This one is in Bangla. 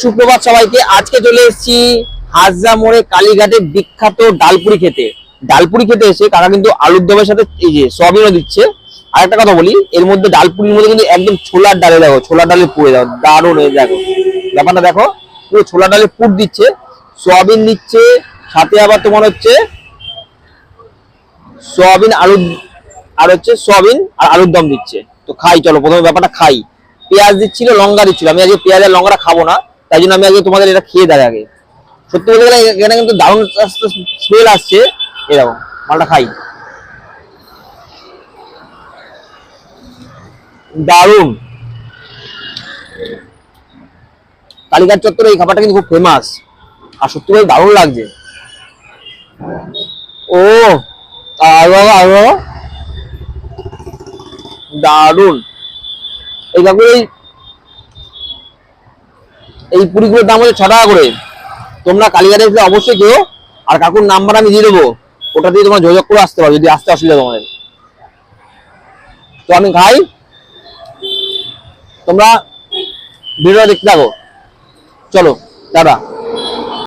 সুপ্রভাত সবাইকে, আজকে চলে এসেছি হাজরা মোড়ে কালীঘাটে বিখ্যাত ডালপুরি খেতে। ডালপুরি খেতে এসে কাকা কিন্তু আলুর দমের সাথে এই যে সয়াবিনও দিচ্ছে। আর একটা কথা বলি, এর মধ্যে ডালপুরির মধ্যে কিন্তু একদম ছোলার ডালে দেখো, ছোলার ডালে পুড়ে দাও দারুণ এই দেখো ব্যাপারটা দেখো, পুরো ছোলার ডালে পুর দিচ্ছে, সয়াবিন দিচ্ছে সাথে আবার তোমার হচ্ছে সয়াবিন আলু আর হচ্ছে সয়াবিন আর আলুর দম দিচ্ছে। তো খাই, চলো, প্রথমে ব্যাপারটা খাই। পেঁয়াজ দিচ্ছিল, লঙ্কা দিচ্ছিল, আমি আজকে পেঁয়াজ আর লঙ্কাটা খাব না। তাই জন্য আমি আগে তোমাদের এটা খেয়ে দেয় আগে। সত্যি বলতে গেলে এখানে কিন্তু দারুণ স্মেল আসছে। এরকম মালটা খাই। দারুণ। কালীঘাট চত্বরে এই খাবারটা কিন্তু খুব ফেমাস আর সত্যি বলতে দারুণ লাগছে। ও দারুণ। এই কাকুর এই পুরীগুলোর দাম হচ্ছে ছ টাকা করে। তোমরা কালীঘাটে আসলে অবশ্যই কেউ আর কাকুর নাম্বার আমি দিয়ে দেবো। ওটা দিয়ে তোমার যোগাযোগ করে আসতে পারো যদি আসতে অসুবিধা তোমাদের। তো আমি খাই। তোমরা ভিডিওটা দেখতে থাকো। চলো দাদা